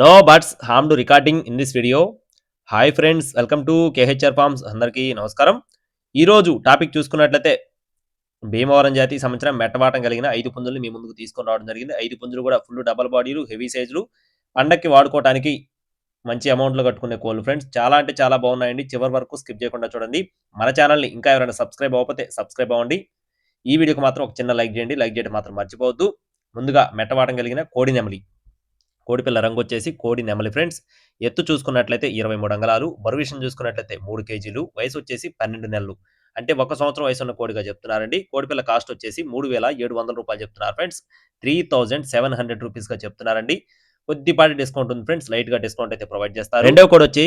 No buts harm to recording in this video hi friends welcome to KHR farms అందరికీ నమస్కారం. ఈరోజు topic చూసుకున్నట్లయితే భీమవరం జాతి సంవత్సరం మెట్టవాటం కలిగిన ఐదు పుంజులు మీ ముందుకు తీసుకొని రావడం జరిగింది. ఐదు పుంజులు కూడా ఫుల్ డబల్ బాడీలు హెవీ సైజులు పండక్కి వాడుకోవడానికి మంచి అమౌంట్లో కట్టుకునే కోళ్ళు ఫ్రెండ్స్ చాలా అంటే చాలా బాగున్నాయండి. చివరి వరకు స్కిప్ చేయకుండా చూడండి. మన ఛానల్ని ఇంకా ఎవరైనా సబ్స్క్రైబ్ అవ్వకపోతే సబ్స్క్రైబ్ అవ్వండి. ఈ వీడియోకి మాత్రం ఒక చిన్న లైక్ చేయండి. లైక్ చేయడం మాత్రం మర్చిపోవద్దు. ముందుగా మెట్టవాటం కలిగిన కోడి నెమలి. కోడిపిల్ల రంగు వచ్చేసి కోడి నెమలి ఫ్రెండ్స్. ఎత్తు చూసుకున్నట్లయితే ఇరవై మూడు అంగళాలు బరువు విషయం చూసుకున్నట్లయితే మూడు కేజీలు వయసు వచ్చేసి పన్నెండు నెలలు. అంటే ఒక సంవత్సరం వయసు ఉన్న కోడిగా చెప్తున్నారండి. కోడిపిల్ల కాస్ట్ వచ్చేసి మూడు వేల ఏడు వందల రూపాయలు చెప్తున్నారు friends. Three thousand seven hundred రూపీస్గా చెప్తున్నారండి. కొద్దిపాటి డిస్కౌంట్ ఉంది ఫ్రెండ్స్. లైట్గా డిస్కౌంట్ అయితే ప్రొవైడ్ చేస్తారు. రెండో కోడ్ వచ్చి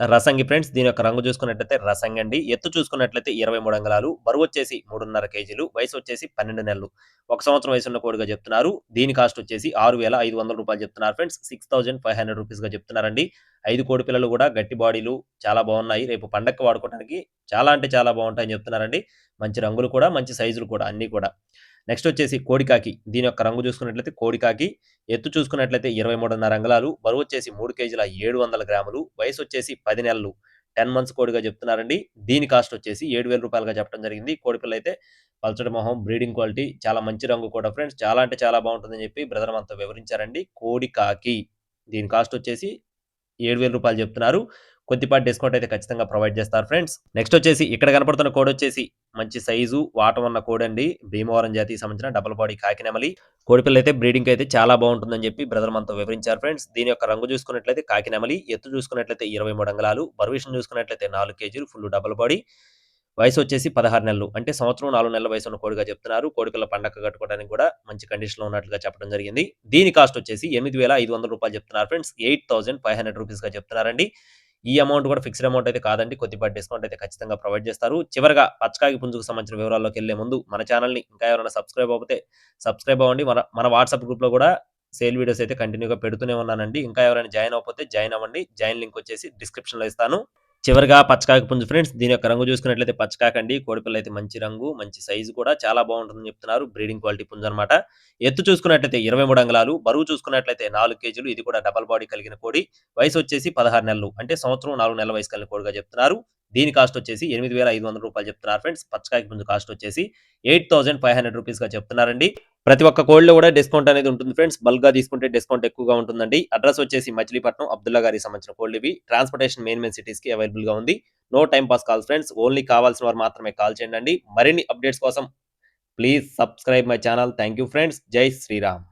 రసంగి ఫ్రెండ్స్ దీని యొక్క రంగు చూసుకున్నట్లయితే రసంగి అండి. ఎత్తు చూసుకున్నట్లయితే ఇరవై మూడు అంగళాలు బరువు వచ్చేసి మూడున్నర కేజీలు వయసు వచ్చేసి పన్నెండు నెలలు. ఒక సంవత్సరం వయసు ఉన్న కోడిగా చెప్తున్నారు. దీని కాస్ట్ వచ్చేసి ఆరు వేల ఐదు వందల రూపాయలు చెప్తున్నారు friends. Six thousand five hundred రూపీస్గా చెప్తున్నారండి. ఐదు కోడి పిల్లలు కూడా గట్టి బాడీలు చాలా బాగున్నాయి. రేపు పండక్కి వాడుకోవడానికి చాలా అంటే చాలా బాగుంటాయని చెప్తున్నారండి. మంచి రంగులు కూడా మంచి సైజులు కూడా అన్నీ కూడా. నెక్స్ట్ వచ్చేసి కోడికాకి. దీని యొక్క రంగు చూసుకున్నట్లయితే కోడికాకి. ఎత్తు చూసుకున్నట్లయితే ఇరవై మూడున్నర అంగళాలు. బరువు వచ్చేసి మూడు కేజీల ఏడు వందల గ్రాములు. వయసు వచ్చేసి పది నెలలు. టెన్ మంత్స్ కోడిగా చెప్తున్నారండి. దీని కాస్ట్ వచ్చేసి ఏడు వేల రూపాయలుగా చెప్పడం జరిగింది. కోడిపిల్ల అయితే పల్చడి మొహం బ్రీడింగ్ క్వాలిటీ చాలా మంచి రంగు కూడా ఫ్రెండ్స్. చాలా అంటే చాలా బాగుంటుందని చెప్పి బ్రదర్ అంతా వివరించారండి. కోడి కాకి దీని కాస్ట్ వచ్చేసి ఏడు వేల రూపాయలు చెప్తున్నారు. కొద్దిపాటి డిస్కౌంట్ అయితే ఖచ్చితంగా ప్రొవైడ్ చేస్తారు ఫ్రెండ్స్ నెక్స్ట్ వచ్చేసి ఇక్కడ కనపడుతున్న కోడ్ వచ్చేసి మంచి సైజు వాటం ఉన్న కోడ్ అండి. భీమవరం జాతికి సంబంధించిన డబుల్ బాడీ కాకినెమలి. కోడిపిల్ల అయితే బ్రీడింగ్ అయితే చాలా బాగుంటుందని చెప్పి బ్రదర్ మనతో వివరించారు ఫ్రెండ్స్ దీని యొక్క రంగు చూసుకున్నట్లయితే కాకినెమలి ఎత్తు చూసుకున్నట్లయితే ఇరవై మూడు అంగళాలు బరువిషన్ చూసుకున్నట్లయితే నాలుగు కేజీలు ఫుల్ డబుల్ బాడీ వయసు వచ్చేసి పదహారు నెలలు అంటే సంవత్సరం నాలుగు నెలల వయసు ఉన్న కోడిగా చెప్తున్నారు. కోడిపిల్ల పండగ కట్టుకోవడానికి కూడా మంచి కండిషన్లో ఉన్నట్లుగా చెప్పడం జరిగింది. దీని కాస్ట్ వచ్చేసి ఎనిమిది వేల ఐదు వందల రూపాయలు చెప్తున్నారు friends eight thousand five hundred రూపీస్గా చెప్తున్నారండి. ఈ అమౌంట్ కూడా ఫిక్స్డ్ అమౌంట్ అయితే కాదండి. కొద్దిపాటి డిస్కౌంట్ అయితే ఖచ్చితంగా ప్రొవైడ్ చేస్తారు. చివరిగా పచ్చకాకి పుంజుకు సంబంధించిన వివరాల్లోకి వెళ్ళే ముందు మన ఛానల్ని ఇంకా ఎవరైనా సబ్స్క్రైబ్ అవ్వతే సబ్స్క్రైబ్ అవ్వండి. మన మన వాట్సాప్ గ్రూప్లో కూడా సేల్ వీడియోస్ అయితే కంటిన్యూగా పెడుతూనే ఉన్నానండి. ఇంకా ఎవరైనా జాయిన్ అవ్వకపోతే జాయిన్ అవ్వండి. జాయిన్ లింక్ వచ్చేసి డిస్క్రిప్షన్లో ఇస్తాను. చివరిగా పచ్చకాకి పుంజు. ఫ్రెండ్స్ దీని యొక్క రంగు చూసుకున్నట్లయితే పచ్చకాక అండి కోడిపిల్ల అయితే మంచి రంగు మంచి సైజు కూడా చాలా బాగుంటుందని చెప్తున్నారు. బ్రీడింగ్ క్వాలిటీ పుంజు అనమాట ఎత్తు చూసుకున్నట్లయితే ఇరవై మూడు అంగళాలు బరువు చూసుకున్నట్లయితే నాలుగు కేజీలు. ఇది కూడా డబల్ బాడీ కలిగిన కోడి. వయసు వచ్చేసి పదహారు నెలలు అంటే సంవత్సరం నాలుగు నెలల వయసు కలిగిన కోడిగా చెప్తున్నారు. దీని కాస్ట్ వచ్చేసి ఎనిమిది వేల ఐదు వందల రూపాయలు చెప్తున్నారు ఫ్రెండ్స్ పచ్చకాయకి ముందు కాస్ట్ వచ్చేసి ఎయిట్ థౌసండ్ ఫైవ్ హండ్రెడ్ రూపీస్గా చెప్తున్నారండి. ప్రతి ఒక్క కోడ్లో కూడా డిస్కౌంట్ అనేది ఉంటుంది ఫ్రెండ్స్ బల్క్గా తీసుకుంటే డిస్కౌంట్ ఎక్కువగా ఉంటుందండి. అడ్రస్ వచ్చేసి మచిలీపట్నం అబ్దుల్లా గారికి సంబంధించిన కోల్డ్ ఇవి. ట్రాన్స్పోర్టేషన్ మెయిన్ మెయిన్ సిటీస్కి అవైలబుల్గా ఉంది. No time pass calls friends only కావాల్సిన వారు మాత్రమే కాల్ చేయండి. మరిన్ని అప్డేట్స్ కోసం please subscribe my channel thank you friends జై శ్రీరామ్